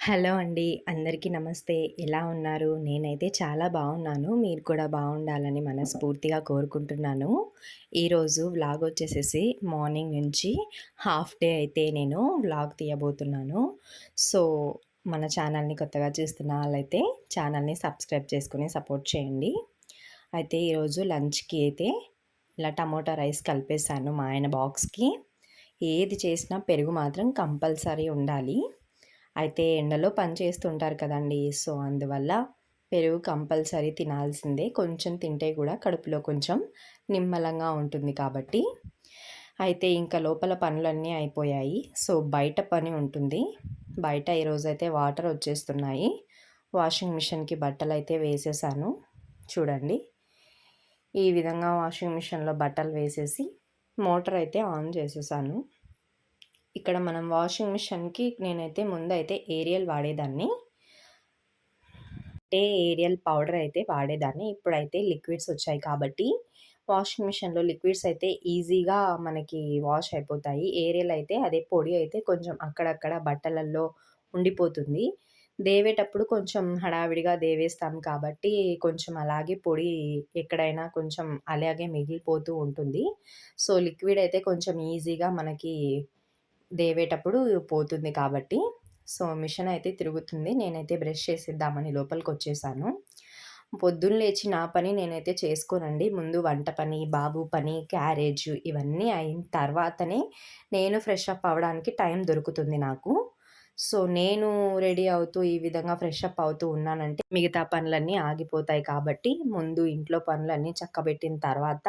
Hello అండి. అందరికీ నమస్తే. ఎలా ఉన్నారు? నేనైతే చాలా బాగున్నాను. మీరు కూడా బాగుండాలని మనస్ఫూర్తిగా కోరుకుంటున్నాను. ఈరోజు వ్లాగ్ వచ్చేసేసి మార్నింగ్ నుంచి హాఫ్ డే అయితే నేను వ్లాగ్ తీయబోతున్నాను. సో, మన ఛానల్‌ని కొత్తగా చూస్తున్న వాళ్ళైతే ఛానల్‌ని సబ్స్క్రైబ్ చేసుకుని సపోర్ట్ చేయండి. అయితే ఈరోజు లంచ్‌కి అయితే ఇలా టమోటా రైస్ కలిపేసాను మా ఆయన బాక్స్‌కి. ఏది చేసినా పెరుగు మాత్రం కంపల్సరీ ఉండాలి. అయితే ఎండలో పని చేస్తుంటారు కదండీ! సో, అందువల్ల పెరుగు కంపల్సరీ తినాల్సిందే. కొంచెం తింటే కూడా కడుపులో కొంచెం నిమ్మలంగా ఉంటుంది కాబట్టి. అయితే ఇంకా లోపల పనులన్నీ అయిపోయాయి. సో, బయట పని ఉంటుంది. బయట ఈరోజైతే వాటర్ వచ్చేస్తున్నాయి. వాషింగ్ మిషన్‌కి బట్టలు అయితే వేసేసాను. చూడండి. ఈ విధంగా వాషింగ్ మిషన్‌లో బట్టలు వేసేసి మోటర్ అయితే ఆన్ చేసేసాను. ఇక్కడ మనం వాషింగ్ మిషన్‌కి నేనైతే ముందు అయితే ఏరియల్ వాడేదాన్ని. అంటే ఏరియల్ పౌడర్ అయితే వాడేదాన్ని. ఇప్పుడైతే లిక్విడ్స్ వచ్చాయి కాబట్టి వాషింగ్ మిషన్‌లో లిక్విడ్స్ అయితే ఈజీగా మనకి వాష్ అయిపోతాయి. ఏరియల్ అయితే అదే పొడి అయితే కొంచెం అక్కడక్కడ బట్టలల్లో ఉండిపోతుంది. దేవేటప్పుడు కొంచెం హడావిడిగా దేవేస్తాం కాబట్టి కొంచెం అలాగే పొడి ఎక్కడైనా కొంచెం అలాగే మిగిలిపోతూ ఉంటుంది. సో, లిక్విడ్ అయితే కొంచెం ఈజీగా మనకి దేవేటప్పుడు పోతుంది కాబట్టి. సో, మిషన్ అయితే తిరుగుతుంది. నేనైతే బ్రష్ చేసేద్దామని లోపలికి వచ్చేసాను పొద్దున్న లేచి నా పని నేనైతే చేసుకోనండి. ముందు వంట పని, బాబు పని, క్యారేజ్ ఇవన్నీ అయిన తర్వాతనే నేను ఫ్రెష్ అప్ అవ్వడానికి టైం దొరుకుతుంది నాకు. సో, నేను రెడీ అవుతూ ఈ విధంగా ఫ్రెష్ అప్ అవుతూ ఉన్నానంటే మిగతా పనులన్నీ ఆగిపోతాయి కాబట్టి ముందు ఇంట్లో పనులన్నీ చక్కబెట్టిన తర్వాత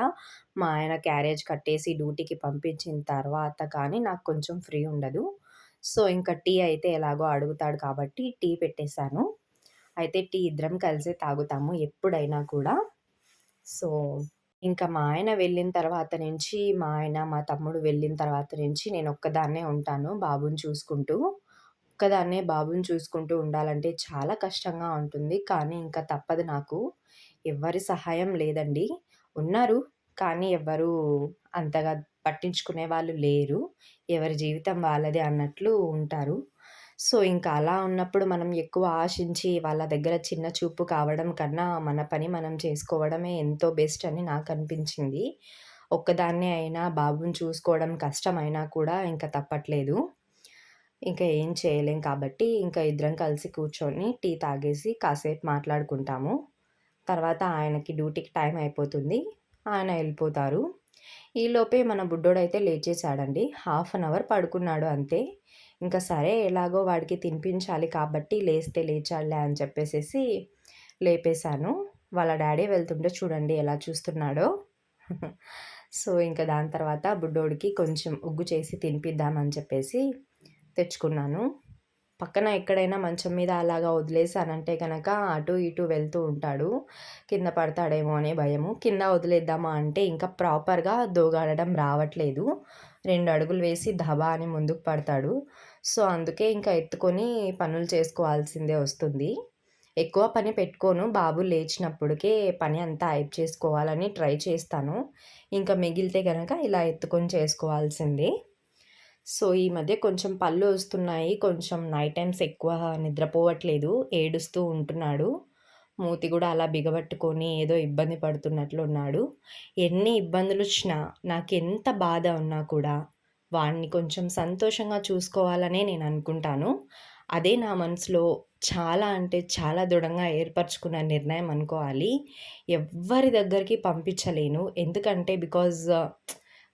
మా ఆయన క్యారేజ్ కట్టేసి డ్యూటీకి పంపించిన తర్వాత కానీ నాకు కొంచెం ఫ్రీ ఉండదు. సో, ఇంకా టీ అయితే ఎలాగో అడుగుతాడు కాబట్టి టీ పెట్టేసాను. అయితే టీ ఇద్దరం కలిసే తాగుతాము ఎప్పుడైనా కూడా. సో, ఇంకా మా ఆయన వెళ్ళిన తర్వాత నుంచి మా ఆయన, మా తమ్ముడు వెళ్ళిన తర్వాత నుంచి నేను ఒక్కదాన్నే ఉంటాను బాబుని చూసుకుంటూ. ఒక్కదాన్నే బాబుని చూసుకుంటూ ఉండాలంటే చాలా కష్టంగా ఉంటుంది. కానీ ఇంకా తప్పదు నాకు. ఎవరి సహాయం లేదండి. ఉన్నారు. కానీ ఎవ్వరు అంతగా పట్టించుకునే వాళ్ళు లేరు. ఎవరి జీవితం వాళ్ళదే అన్నట్లు ఉంటారు. సో, ఇంకా అలా ఉన్నప్పుడు మనం ఎక్కువ ఆశించి వాళ్ళ దగ్గర చిన్న చూపు కావడం కన్నా మన పని మనం చేసుకోవడమే ఎంతో బెస్ట్ అని నాకు అనిపించింది ఒక్కదాన్నే అయినా బాబుని చూసుకోవడం కష్టమైనా కూడా ఇంకా తప్పట్లేదు. ఇంకా ఏం చేయలేం కాబట్టి ఇంకా ఇద్దరం కలిసి కూర్చొని టీ తాగేసి కాసేపు మాట్లాడుకుంటాము. తర్వాత ఆయనకి డ్యూటీకి టైం అయిపోతుంది. ఆయన వెళ్ళిపోతారు ఈలోపే మన బుడ్డోడైతే లేచేసాడండి. హాఫ్ అన్ అవర్ పడుకున్నాడు అంతే. ఇంకా సరే ఎలాగో వాడికి తినిపించాలి కాబట్టి లేస్తే లేచాడులే అని చెప్పేసేసి లేపేశాను. వాళ్ళ డాడీ వెళ్తుంటే చూడండి ఎలా చూస్తున్నాడో. సో, ఇంకా దాని తర్వాత బుడ్డోడికి కొంచెం ఉగ్గు చేసి తినిపిద్దామని చెప్పేసి తెచ్చుకున్నాను. పక్కన ఎక్కడైనా మంచం మీద అలాగా వదిలేసానంటే కనుక అటు ఇటు వెళ్తూ ఉంటాడు. కింద పడతాడేమో అనే భయము. కింద వదిలేద్దామా అంటే ఇంకా ప్రాపర్‌గా దోగాడడం రావట్లేదు. రెండు అడుగులు వేసి దబా అని ముందుకు పడతాడు. సో, అందుకే ఇంకా ఎత్తుకొని పనులు చేసుకోవాల్సిందే వస్తుంది. ఎక్కువ పని పెట్టుకోను. బాబు లేచినప్పటికే పని అంతా అయిపోచేసుకోవాలని ట్రై చేస్తాను. ఇంకా మిగిలితే కనుక ఇలా ఎత్తుకొని చేసుకోవాల్సిందే. సో, ఈ మధ్య కొంచెం పళ్ళు వస్తున్నాయి. కొంచెం నైట్ టైమ్స్ ఎక్కువ నిద్రపోవట్లేదు. ఏడుస్తూ ఉంటున్నాడు. మూతి కూడా అలా బిగబట్టుకొని ఏదో ఇబ్బంది పడుతున్నట్లు ఉన్నాడు. ఎన్ని ఇబ్బందులు వచ్చినా నాకు ఎంత బాధ ఉన్నా కూడా వాడిని కొంచెం సంతోషంగా చూసుకోవాలనే నేను అనుకుంటాను. అదే నా మనసులో చాలా అంటే చాలా దృఢంగా ఏర్పరచుకున్న నిర్ణయం అనుకోవాలి. ఎవ్వరి దగ్గరికి పంపించలేను. ఎందుకంటే బికాజ్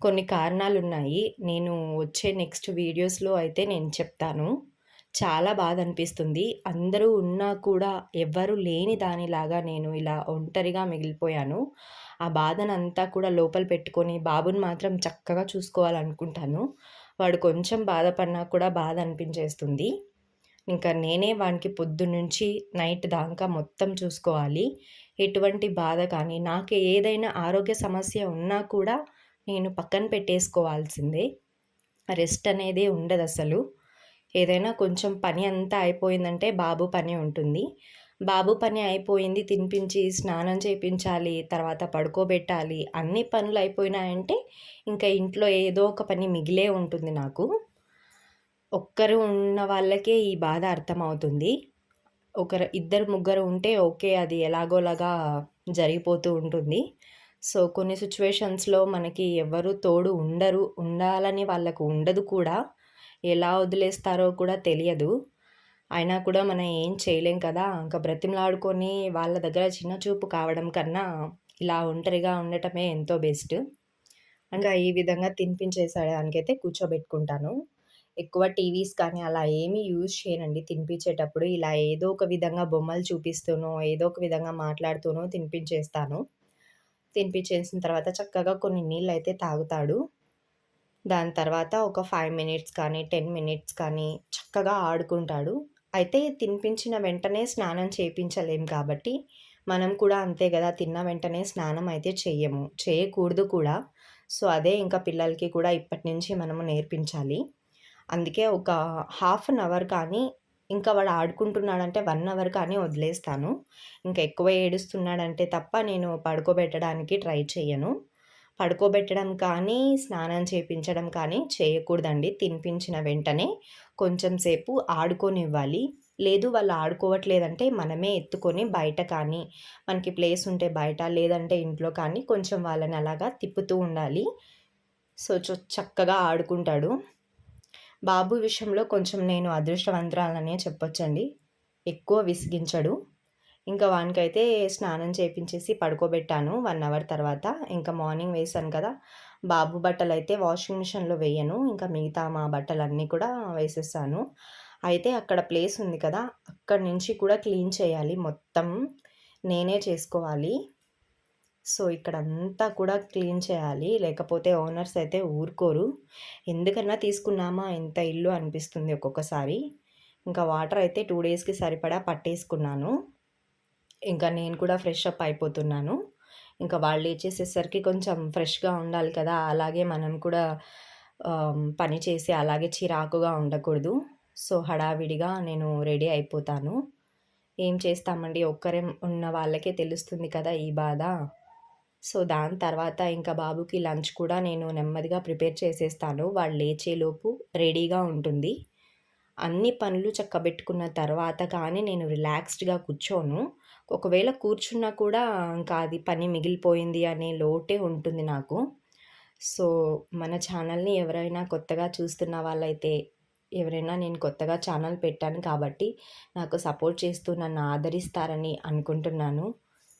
కొన్ని కారణాలు ఉన్నాయి నేను వచ్చే నెక్స్ట్ వీడియోస్‌లో అయితే నేను చెప్తాను. చాలా బాధ అనిపిస్తుంది. అందరూ ఉన్నా కూడా ఎవరు లేని దానిలాగా నేను ఇలా ఒంటరిగా మిగిలిపోయాను. ఆ బాధను అంతా కూడా లోపల పెట్టుకొని బాబుని మాత్రం చక్కగా చూసుకోవాలనుకుంటాను. వాడు కొంచెం బాధపడినా కూడా బాధ అనిపించేస్తుంది. ఇంకా నేనే వానికి పొద్దున్నుంచి నైట్ దాకా మొత్తం చూసుకోవాలి. ఎటువంటి బాధ కానీ నాకు ఏదైనా ఆరోగ్య సమస్య ఉన్నా కూడా నేను పక్కన పెట్టేసుకోవాల్సిందే. రెస్ట్ అనేది ఉండదు అసలు ఏదైనా కొంచెం పని అంతా అయిపోయిందంటే బాబు పని ఉంటుంది. బాబు పని అయిపోయింది తినిపించి, స్నానం చేయించాలి తర్వాత పడుకోబెట్టాలి. అన్ని పనులు అయిపోయినాయంటే ఇంకా ఇంట్లో ఏదో ఒక పని మిగిలే ఉంటుంది నాకు. ఒక్కరు ఉన్న వాళ్ళకే ఈ బాధ అర్థమవుతుంది. ఒకరు ఇద్దరు, ముగ్గురు ఉంటే ఓకే. అది ఎలాగోలాగా జరిగిపోతూ ఉంటుంది. సో, కొన్ని సిచ్యువేషన్స్లో మనకి ఎవరు తోడు ఉండరు. ఉండాలని వాళ్ళకు ఉండదు కూడా. ఎలా వదిలేస్తారో కూడా తెలియదు. అయినా కూడా మనం ఏం చేయలేం కదా! ఇంకా బ్రతిమలాడుకొని వాళ్ళ దగ్గర చిన్న చూపు కావడం కన్నా, ఇలా ఒంటరిగా ఉండటమే ఎంతో బెస్ట్. ఇంకా ఈ విధంగా తినిపించేసేదానికైతే కూర్చోబెట్టుకుంటాను. ఎక్కువ టీవీస్ కానీ అలా ఏమీ యూజ్ చేయనండి తినిపించేటప్పుడు. ఇలా ఏదో ఒక విధంగా బొమ్మలు చూపిస్తూనో, ఏదో ఒక విధంగా మాట్లాడుతూనో తినిపించేస్తాను. తినిపించేసిన తర్వాత చక్కగా కొన్ని నీళ్ళు అయితే తాగుతాడు. దాని తర్వాత ఒక ఫైవ్ మినిట్స్ కానీ, 10 మినిట్స్ కానీ చక్కగా ఆడుకుంటాడు. అయితే తినిపించిన వెంటనే స్నానం చేయించలేం కాబట్టి, మనం కూడా అంతే కదా తిన్న వెంటనే స్నానం అయితే చేయము చేయకూడదు కూడా. సో, అదే ఇంకా పిల్లలకి కూడా ఇప్పటి నుంచి మనము నేర్పించాలి. అందుకే ఒక హాఫ్ అన్ అవర్ కానీ, ఇంకా వాడు ఆడుకుంటున్నాడంటే వన్ అవర్ కానీ వదిలేస్తాను. ఇంకా ఎక్కువ ఏడుస్తున్నాడంటే తప్ప నేను పడుకోబెట్టడానికి ట్రై చేయను పడుకోబెట్టడం కానీ, స్నానం చేపించడం కానీ చేయకూడదండి. తినిపించిన వెంటనే కొంచెం సేపు ఆడుకొనివ్వాలి లేదు వాళ్ళు ఆడుకోవట్లేదంటే మనమే ఎత్తుకొని బయట కానీ, మనకి ప్లేస్ ఉంటే బయట, లేదంటే ఇంట్లో కానీ కొంచెం వాళ్ళని అలాగా తిప్పుతూ ఉండాలి. సో, చక్కగా ఆడుకుంటాడు. బాబు విషయంలో కొంచెం నేను అదృష్టవంతురాలనే చెప్పొచ్చండి. ఎక్కువ విసిగించడు. ఇంకా వానికైతే స్నానం చేపించేసి పడుకోబెట్టాను వన్ అవర్ తర్వాత. ఇంకా మార్నింగ్ వేశాను కదా! బాబు బట్టలు అయితే వాషింగ్ మిషన్‌లో వేయను. ఇంకా మిగతా మా బట్టలన్నీ కూడా వేసేసాను. అయితే అక్కడ ప్లేస్ ఉంది కదా! అక్కడి నుంచి కూడా క్లీన్ చేయాలి మొత్తం. నేనే చేసుకోవాలి. సో, ఇక్కడంతా కూడా క్లీన్ చేయాలి. లేకపోతే ఓనర్స్ అయితే ఊరుకోరు. ఎందుకన్నా తీసుకున్నామా ఇంత ఇల్లు అనిపిస్తుంది ఒక్కొక్కసారి. ఇంకా వాటర్ అయితే టూ డేస్‌కి సరిపడా పట్టేసుకున్నాను. ఇంకా నేను కూడా ఫ్రెష్ అప్ అయిపోతున్నాను. ఇంకా వాళ్ళు లేచేసేసరికి కొంచెం ఫ్రెష్‌గా ఉండాలి కదా! అలాగే మనం కూడా పని చేసి అలాగే చిరాకుగా ఉండకూడదు. సో, హడావిడిగా నేను రెడీ అయిపోతాను. ఏం చేస్తామండి ఒక్కరే ఉన్న వాళ్ళకే తెలుస్తుంది కదా ఈ బాధ. సో, దాని తర్వాత ఇంకా బాబుకి లంచ్ కూడా నేను నెమ్మదిగా ప్రిపేర్ చేసేస్తాను. వాళ్ళు లేచేలోపు రెడీగా ఉంటుంది. అన్ని పనులు చక్కబెట్టుకున్న తర్వాత కానీ నేను రిలాక్స్డ్‌గా కూర్చోను. ఒకవేళ కూర్చున్నా కూడా ఇంకా అది పని మిగిలిపోయింది అనే లోటే ఉంటుంది నాకు. సో, మన ఛానల్‌ని ఎవరైనా కొత్తగా చూస్తున్న వాళ్ళైతే ఎవరైనా నేను కొత్తగా ఛానల్ పెట్టాను కాబట్టి నాకు సపోర్ట్ చేస్తూ నన్ను ఆదరిస్తారని అనుకుంటున్నాను.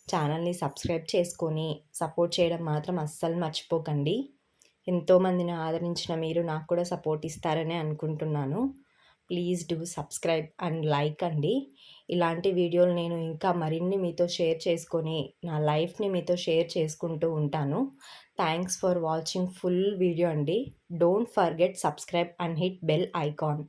ఛానల్‌ని సబ్స్క్రైబ్ చేసుకొని సపోర్ట్ చేయడం మాత్రం అస్సలు మర్చిపోకండి. ఎంతోమందిని ఆదరించిన మీరు నాకు కూడా సపోర్ట్ ఇస్తారనే అనుకుంటున్నాను. Please do subscribe and like అండి. ఇలాంటి వీడియోలు నేను ఇంకా మరిన్ని మీతో షేర్ చేసుకొని, నా లైఫ్‌ని మీతో షేర్ చేసుకుంటూ ఉంటాను. Thanks for watching full video అండి. Don't forget subscribe and hit bell icon.